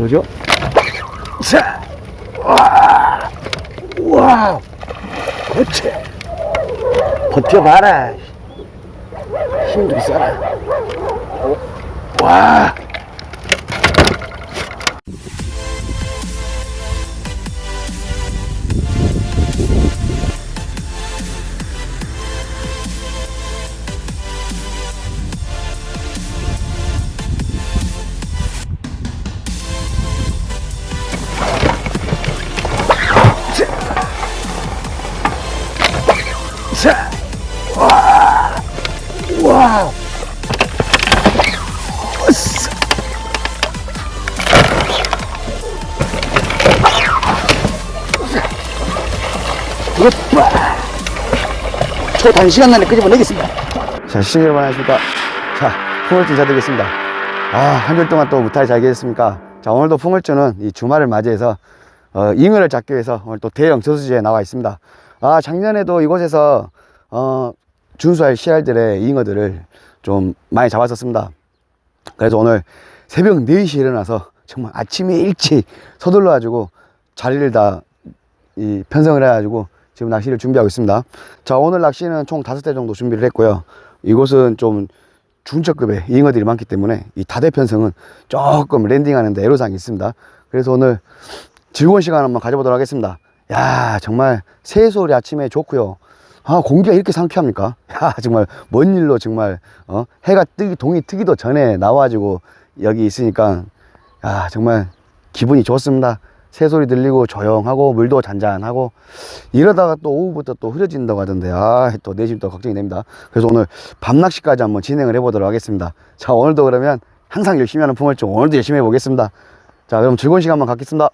들어오죠? 자, 와, 와, 그렇지. 버텨봐라. 힘도 있어라. 어, 와. 초단시간 안에 끄집어내겠습니다. 자, 시청자 여러분 안녕하십니까. 자, 풍월주 인사드리겠습니다. 아, 한주 동안 또 무탈 잘 계셨습니까? 자, 오늘도 풍월주는 이 주말을 맞이해서 어, 잉어를 잡기 위해서 오늘 또 대형 저수지에 나와 있습니다. 아, 작년에도 이곳에서 어, 준수할 씨알들의 잉어들을 좀 많이 잡았었습니다. 그래서 오늘 새벽 4시에 일어나서 정말 아침에 일찍 서둘러 가지고 자리를 다 이 편성을 해가지고 지금 낚시를 준비하고 있습니다. 자, 오늘 낚시는 총 다섯 대 정도 준비를 했고요. 이곳은 좀 중저급의 잉어들이 많기 때문에 이 다대 편성은 조금 랜딩하는데 애로사항이 있습니다. 그래서 오늘 즐거운 시간 한번 가져보도록 하겠습니다. 야, 정말 새소리 아침에 좋고요. 아, 공기가 이렇게 상쾌합니까? 야, 정말 먼 일로 정말 어? 해가 뜨기 동이 트기도 전에 나와가지고 여기 있으니까 야, 정말 기분이 좋습니다. 새소리 들리고 조용하고 물도 잔잔하고 이러다가 또 오후부터 또 흐려진다고 하던데 아, 또 내심 또 걱정이 됩니다. 그래서 오늘 밤낚시까지 한번 진행을 해보도록 하겠습니다. 자, 오늘도 그러면 항상 열심히 하는 풍월중 오늘도 열심히 해보겠습니다. 자, 그럼 즐거운 시간 한번 갖겠습니다.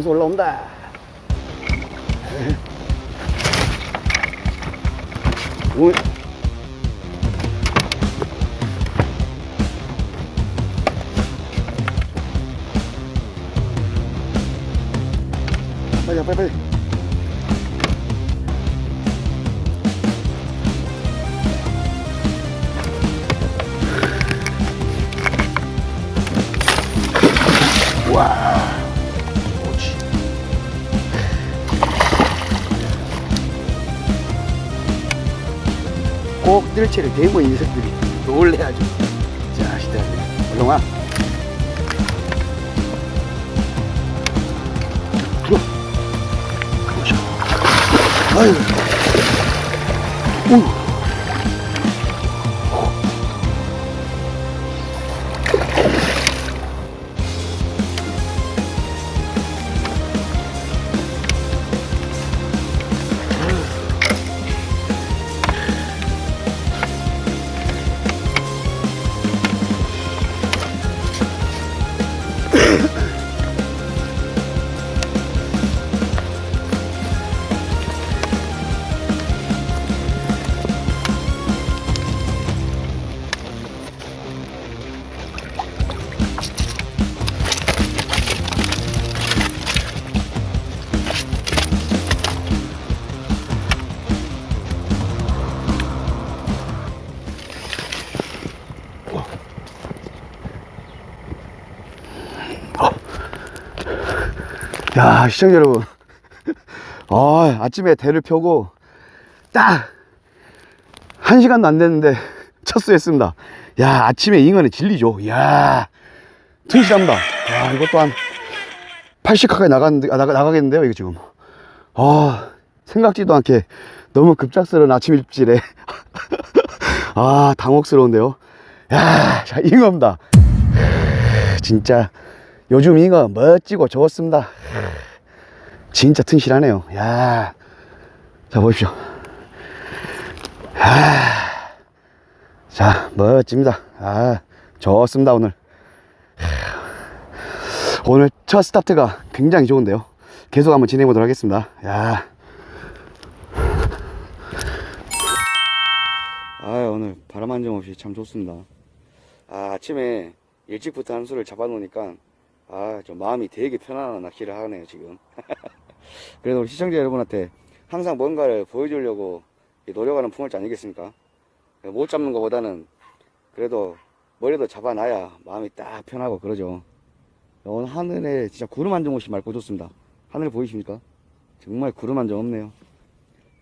야, 아침에 한수 올라온다. 오늘 빨리 빨리 뜰채를 대고 있는 녀석들이 놀래야죠. 자, 시다. 얼른 와. 들어. 그렇죠. 아유. 야, 시청자 여러분. 아, 아침에 대를 펴고 딱한 시간도 안 됐는데 첫수했습니다. 야, 아침에 잉어는 진리죠. 야, 튼실합니다. 야, 이것도 한 80 가까이 나가는데, 아, 나가, 나가겠는데요, 이거 지금. 아, 생각지도 않게 너무 급작스러운 아침 일질에. 아, 당혹스러운데요. 야, 자, 잉어입니다. 진짜 요즘 잉어 멋지고 좋습니다. 진짜 튼실하네요. 야, 자 보십시오. 아, 자 멋집니다. 아, 좋습니다 오늘. 오늘 첫 스타트가 굉장히 좋은데요. 계속 한번 진행해 보도록 하겠습니다. 야. 아, 오늘 바람 한 점 없이 참 좋습니다. 아, 아침에 일찍부터 한 수를 잡아 놓으니까 아, 좀 마음이 되게 편안한 낚시를 하네요, 지금. 그래도 시청자 여러분한테 항상 뭔가를 보여주려고 노력하는 풍월자 아니겠습니까? 못 잡는 것보다는 그래도 머리도 잡아놔야 마음이 딱 편하고 그러죠. 오늘 하늘에 진짜 구름 한 점 없이 맑고 좋습니다. 하늘 보이십니까? 정말 구름 한 점 없네요.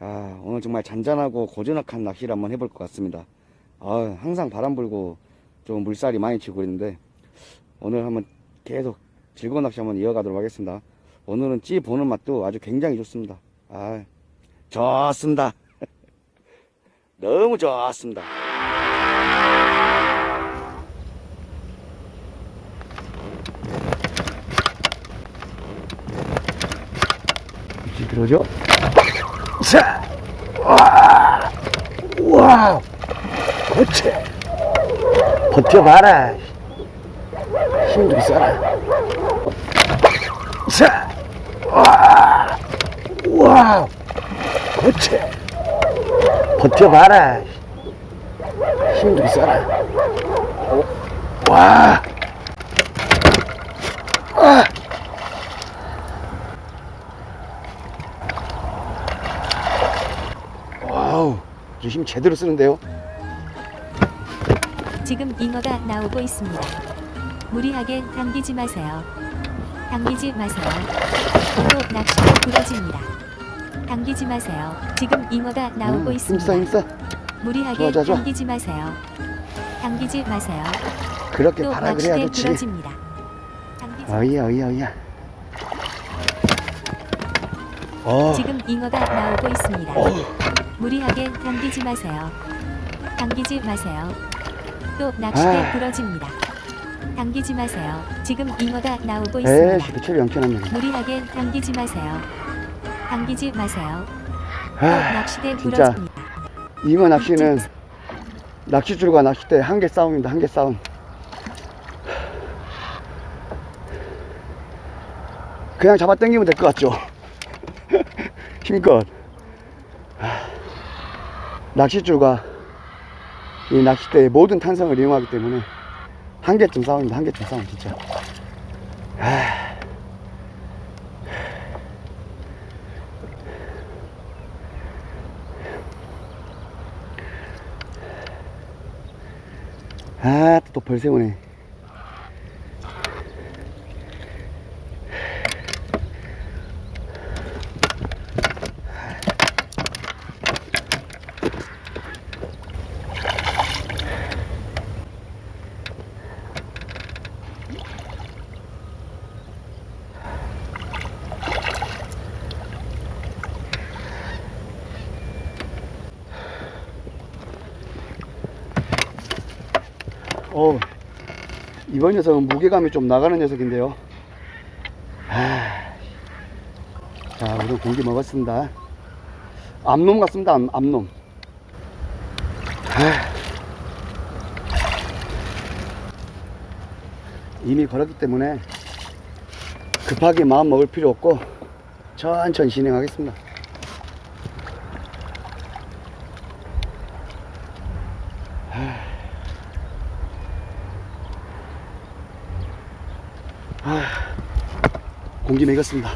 아, 오늘 정말 잔잔하고 고즈넉한 낚시를 한번 해볼 것 같습니다. 아, 항상 바람 불고 좀 물살이 많이 치고 있는데 오늘 한번 계속 즐거운 낚시 한번 이어가도록 하겠습니다. 오늘은 찌 보는 맛도 아주 굉장히 좋습니다. 아, 좋습니다. 너무 좋습니다. 이렇게 그러죠? 자, 와, 와, 그렇지. 버텨봐라. 힘좀 써라. 자, 와, 와, 그렇지. 버텨봐라. 힘좀 써라. 와, 아. 와우, 이힘 제대로 쓰는데요. 지금 잉어가 나오고 있습니다. 무리하게 당기지 마세요. 당기지 마세요. 또 낚시가 부러집니다. 당기지 마세요. 지금 잉어가 나오고 음, 있습니다. 힘써, 힘써. 무리하게 좋아, 좋아. 당기지 마세요. 당기지 마세요. 그렇게 또 바라 그래야 좋지. 부러집니다. 어이야, 어이야, 어이야. 어, 지금 잉어가 나오고 있습니다. 무리하게 당기지 마세요. 당기지 마세요. 또 낚시대 아. 부러집니다. 당기지 마세요. 지금 잉어가 나오고 있습니다. 영천하네. 무리하게 당기지 마세요. 당기지 마세요. 또 아, 낚시대 진짜. 부러집니다. 잉어 낚시는 낚시줄과 낚싯대 한 개 싸움입니다. 한 개 싸움. 그냥 잡아 당기면 될 것 같죠? 힘껏. 낚싯줄과 이 낚싯대의 모든 탄성을 이용하기 때문에 한 개쯤 싸움입니다. 한 개쯤 싸움, 진짜. 아, 또벌 세우네. 어, 이번 녀석은 무게감이 좀 나가는 녀석인데요. 아, 자, 우선 공기 먹었습니다. 암놈 같습니다, 암, 암놈. 아, 이미 걸었기 때문에 급하게 마음 먹을 필요 없고 천천히 진행하겠습니다. 공기 먹였습니다.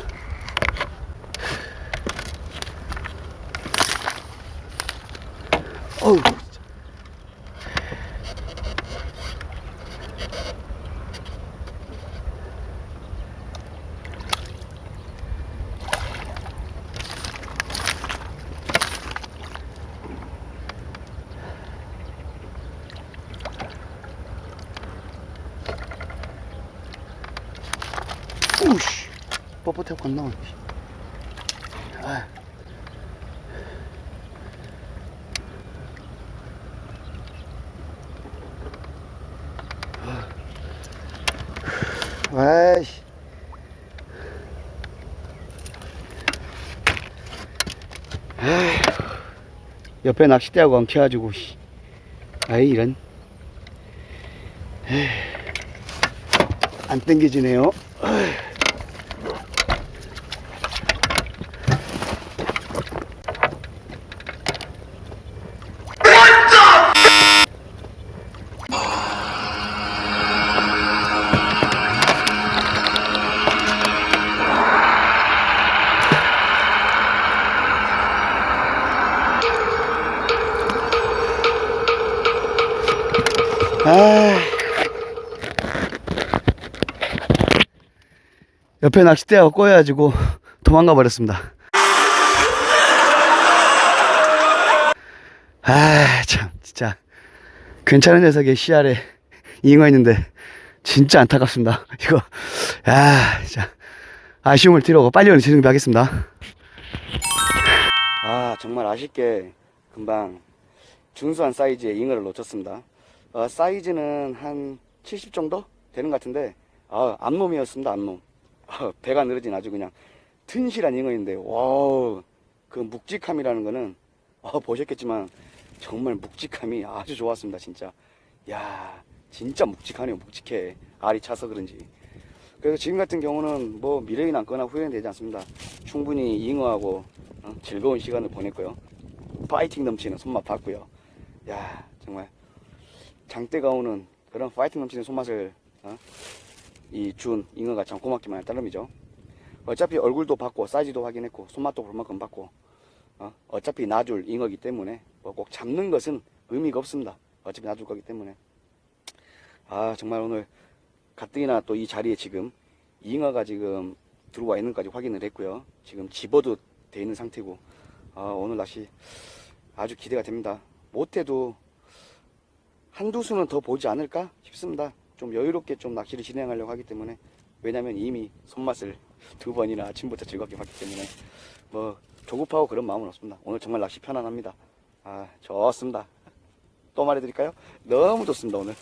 어우, 진짜. 우씨, 뻣뻣해갖고 안 나와. 아. 아이씨. 아이, 옆에 낚싯대하고 엉켜가지고, 씨. 아이, 이런. 에이, 안 땡겨지네요. 아. 옆에 낚싯대가 꼬여가지고 도망가 버렸습니다. 아, 참, 진짜. 괜찮은 녀석의 씨알에 잉어 있는데, 진짜 안타깝습니다. 이거, 야, 진짜. 아쉬움을 뒤로고 빨리 오늘 진행하겠습니다. 아, 정말 아쉽게 금방 준수한 사이즈의 잉어를 놓쳤습니다. 어, 사이즈는 한 70 정도 되는 것 같은데, 아, 암놈이었습니다, 암놈. 아, 배가 늘어진 아주 그냥 튼실한 잉어인데, 와우, 그 묵직함이라는 거는, 어, 보셨겠지만, 정말 묵직함이 아주 좋았습니다, 진짜. 야 진짜 묵직하네요, 묵직해. 알이 차서 그런지. 그래서 지금 같은 경우는 뭐 미련이 남거나 후회는 되지 않습니다. 충분히 잉어하고 어, 즐거운 시간을 보냈고요. 파이팅 넘치는 손맛 봤고요. 야 정말 장대가 오는 그런 파이팅 넘치는 손맛을 어? 이준 잉어가 참 고맙기만 할 따름이죠. 어차피 얼굴도 봤고 사이즈도 확인했고 손맛도 볼 만큼 봤고 어? 어차피 놔줄 잉어기 때문에 뭐 꼭 잡는 것은 의미가 없습니다. 어차피 놔줄 거기 때문에 아 정말 오늘 가뜩이나 또 이 자리에 지금 잉어가 지금 들어와 있는 까지 확인을 했고요. 지금 집어도 돼 있는 상태고 아, 오늘 낚시 아주 기대가 됩니다. 못해도 한두 수는 더 보지 않을까 싶습니다. 좀 여유롭게 좀 낚시를 진행하려고 하기 때문에 왜냐면 이미 손맛을 두 번이나 아침부터 즐겁게 봤기 때문에 뭐 조급하고 그런 마음은 없습니다. 오늘 정말 낚시 편안합니다. 아 좋습니다. 또 말해드릴까요? 너무 좋습니다 오늘.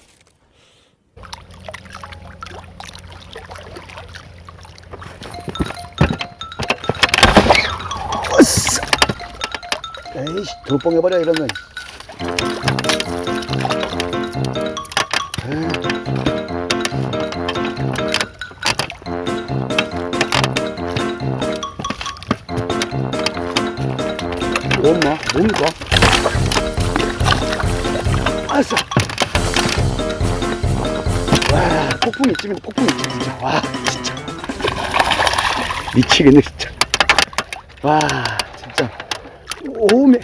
에이씨 돌뽕해버려 이러면 엄마 뭡니까? 아싸. 와 폭풍이 찜니다 폭풍이 찜 진짜. 와 진짜. 미치겠네 진짜. 와 진짜. 오메.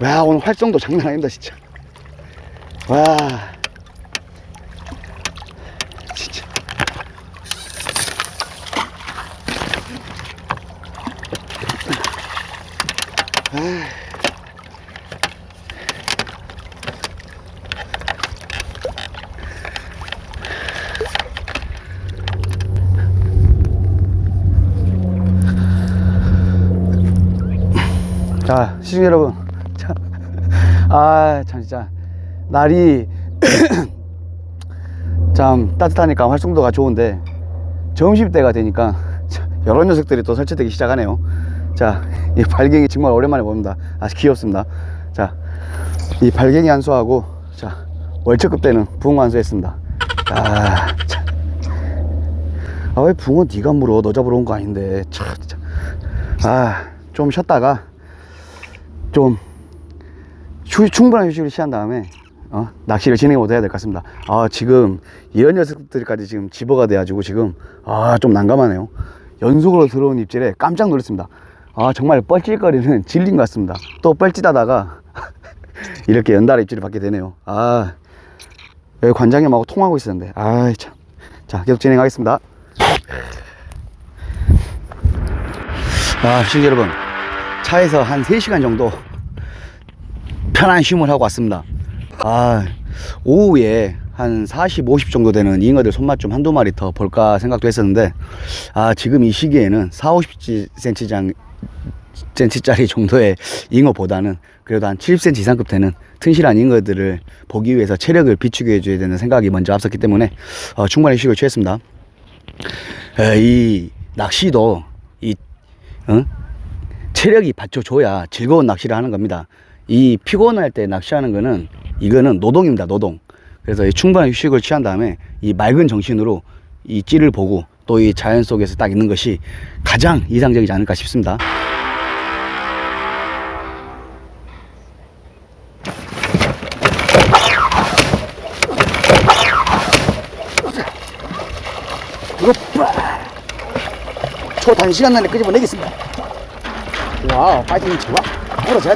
와 오늘 활성도 장난 아닙니다 진짜. 와 자, 시청 여러분. 자, 아, 참, 진짜. 날이 참 따뜻하니까 활성도가 좋은데, 점심때가 되니까 참, 여러 녀석들이 또 설치되기 시작하네요. 자, 이 발갱이 정말 오랜만에 봅니다. 아주 귀엽습니다. 자, 이 발갱이 한수하고, 자, 월척급 때는 붕어 한수했습니다. 아, 참. 아, 왜 붕어 네가 물어? 너 잡으러 온 거 아닌데. 참, 진짜. 아, 좀 쉬었다가, 좀 휴, 충분한 휴식을 취한 다음에 어, 낚시를 진행해 보도록 해야 될 것 같습니다. 아, 지금 이런 녀석들까지 지금 집어가 돼가지고 지금 아, 좀 난감하네요. 연속으로 들어온 입질에 깜짝 놀랐습니다. 아, 정말 뻘찔거리는 질린 것 같습니다. 또 뻘짓하다가 이렇게 연달아 입질을 받게 되네요. 아, 여기 관장님하고 통화하고 있었는데, 아, 참. 자, 계속 진행하겠습니다. 아, 시청자 여러분. 차에서 한 3시간 정도 편한 쉼을 하고 왔습니다. 아, 오후에 한 40, 50 정도 되는 잉어들 손맛 좀 한두 마리 더 볼까 생각도 했었는데, 아, 지금 이 시기에는 4, 50cm 센치짜리 정도의 잉어보다는 그래도 한 70cm 이상급 되는 튼실한 잉어들을 보기 위해서 체력을 비추게 해줘야 되는 생각이 먼저 앞섰기 때문에 어, 충분히 휴식을 취했습니다. 에, 이 낚시도 이 어? 체력이 받쳐줘야 즐거운 낚시를 하는 겁니다. 이 피곤할 때 낚시하는 거는 이거는 노동입니다. 노동. 그래서 이 충분한 휴식을 취한 다음에 이 맑은 정신으로 이 찌를 보고 또 이 자연 속에서 딱 있는 것이 가장 이상적이지 않을까 싶습니다. 초단시간 내에 끄집어내겠습니다. 와우, 파이팅 좋아. 물어줘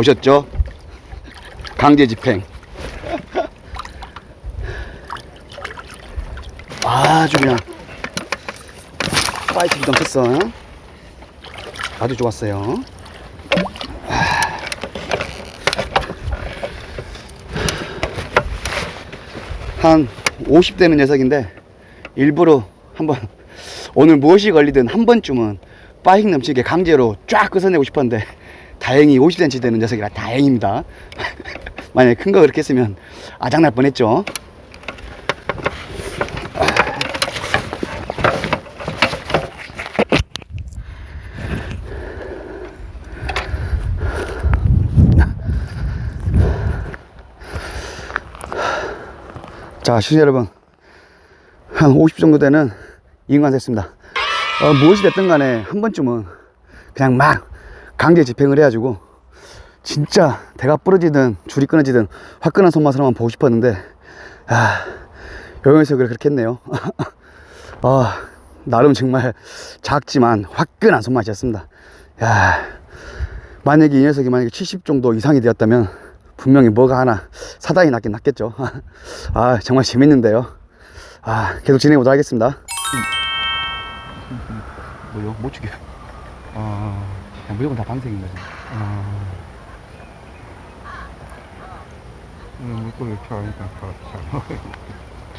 보셨죠? 강제 집행. 아주 그냥 파이팅이 넘쳤어. 아주 좋았어요. 한 50대는 녀석인데 일부러 한번 오늘 무엇이 걸리든 한 번쯤은 파이팅 넘치게 강제로 쫙 끊어내고 싶었는데 다행히 50cm 되는 녀석이라 다행입니다. 만약에 큰 거 그렇게 했으면 아장날 뻔했죠. 자, 시청자 여러분. 한 50 정도 되는 인간 됐습니다. 어, 무엇이 됐든 간에 한 번쯤은 그냥 막 강제 집행을 해가지고 진짜 대가 부러지든 줄이 끊어지든 화끈한 손맛으로만 보고 싶었는데 아, 여기서 그렇게 했네요. 아, 나름 정말 작지만 화끈한 손맛이었습니다. 야, 만약에 이 녀석이 만약에 70 정도 이상이 되었다면 분명히 뭐가 하나 사단이 났긴 났겠죠. 아, 정말 재밌는데요. 아, 계속 진행해 보도록 하겠습니다. 뭐요? 못 죽여. 아, 무조건 다 방생인 거죠. 아. 오늘 물고기 좋아하니까 잘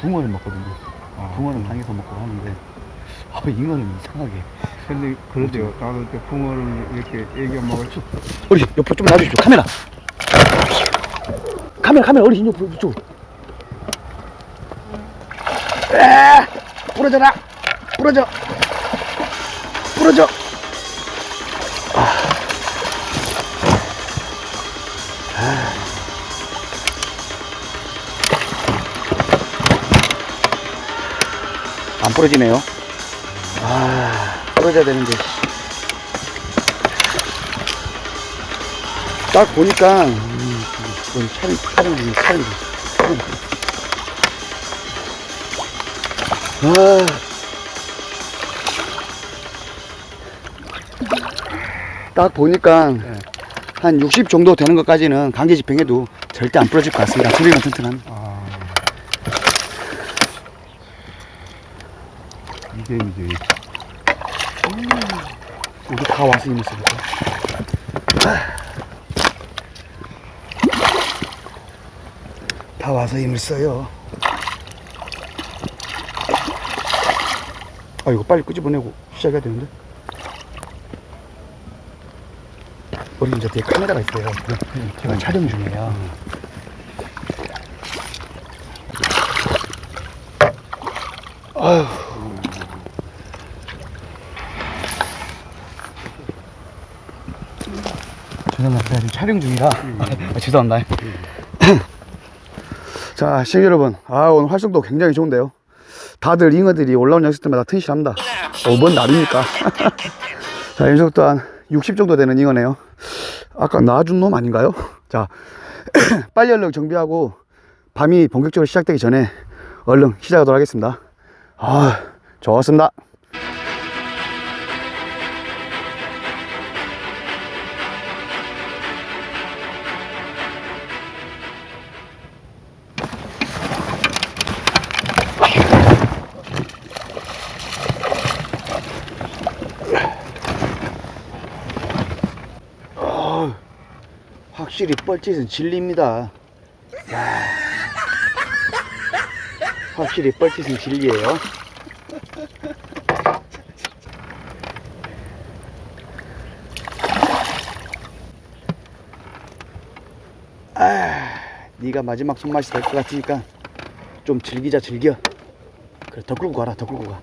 붕어를 먹거든요. 아, 붕어는 당해서 먹고 하는데, 아, 잉어는 이상하게. 근데 그러대요. 나도 때 붕어를 이렇게 애교 먹을 수. 우리 옆으로 좀 놔주십시오. 카메라. 카메라, 카메라, 어르신 옆으로, 이쪽. 에 부러져라! 부러져! 부러져! 안 부러지네요. 아, 부러져야 되는데. 딱 보니까 음, 이건 촬영 촬영 중에 촬영 중 촬영 중. 아. 딱 보니까 한60 정도 되는 것까지는 강제 집행해도 절대 안 부러질 것 같습니다. 아. 이 게 이제 우리 다 와서 쓰니까. 다 와서 힘을 써요. 아, 이거 빨리 끄집어내고 시작해야 되는데. 우리 이제 뒤에 카메라가 있어요. 제가 촬영 중이에요. 죄송합니다. 제가 지금 촬영 중이라. 아, 죄송합니다. 자, 시청자 여러분. 아, 오늘 활성도 굉장히 좋은데요. 다들 잉어들이 올라온 녀석 때마다 튼실합니다. 어, 뭔 날입니까? 자, 이 녀석 또한 60 정도 되는 잉어네요. 아까 놔준 놈 아닌가요? 자, 빨리 얼른 정비하고 밤이 본격적으로 시작되기 전에 얼른 시작하도록 하겠습니다. 아, 좋았습니다. 확실히 뻘짓은 진리입니다. 야. 확실히 뻘짓은 진리예요. 아, 네가 마지막 손맛이 될 것 같으니까 좀 즐기자 즐겨. 그래 더 끌고 가라 더 끌고 가.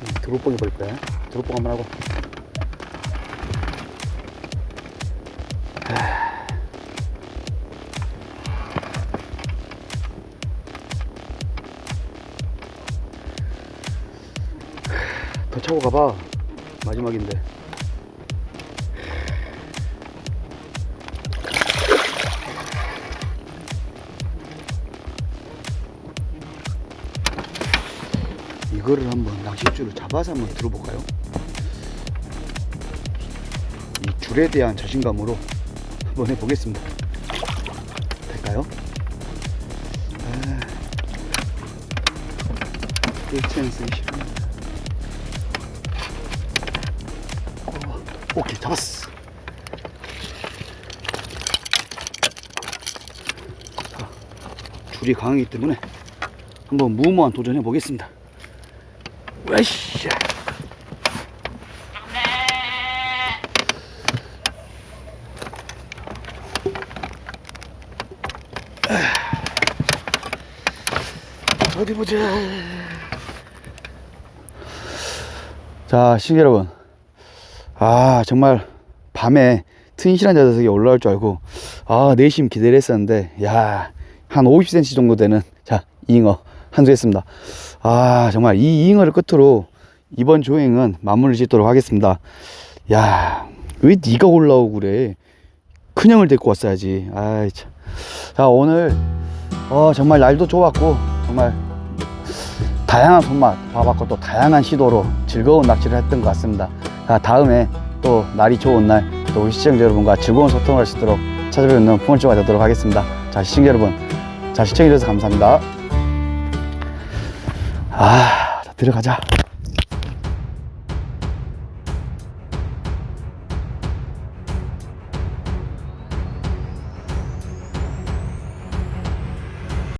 음, 드롭봉 해볼 거야. 드롭봉 한번 하고. 더 차고 가봐. 마지막인데. 이거를 한번 낚싯줄을 잡아서 한번 들어볼까요? 이 줄에 대한 자신감으로 한번 해보겠습니다. 될까요? 아, 싫어. 어, 오케이 잡았어. 자, 줄이 강하기 때문에 한번 무모한 도전해 보겠습니다. 으쌰. 어디 보자. 자, 시청자 여러분. 아, 정말 밤에 튼실한 자석이 올라올 줄 알고, 아, 내심 기대를 했었는데, 야, 한 50cm 정도 되는, 자, 잉어 한수 했습니다. 아, 정말 이 잉어를 끝으로 이번 조행은 마무리 짓도록 하겠습니다. 야, 왜 네가 올라오고 그래? 큰 형을 데리고 왔어야지. 아이, 참. 자, 오늘, 어, 정말 날도 좋았고, 정말 다양한 손맛 봐봤고 또 다양한 시도로 즐거운 낚시를 했던 것 같습니다. 자, 다음에 또 날이 좋은 날 또 우리 시청자 여러분과 즐거운 소통을 할 수 있도록 찾아뵙는 풍월조가 되도록 하겠습니다. 자, 시청자 여러분. 자, 시청해주셔서 감사합니다. 아, 자, 들어가자.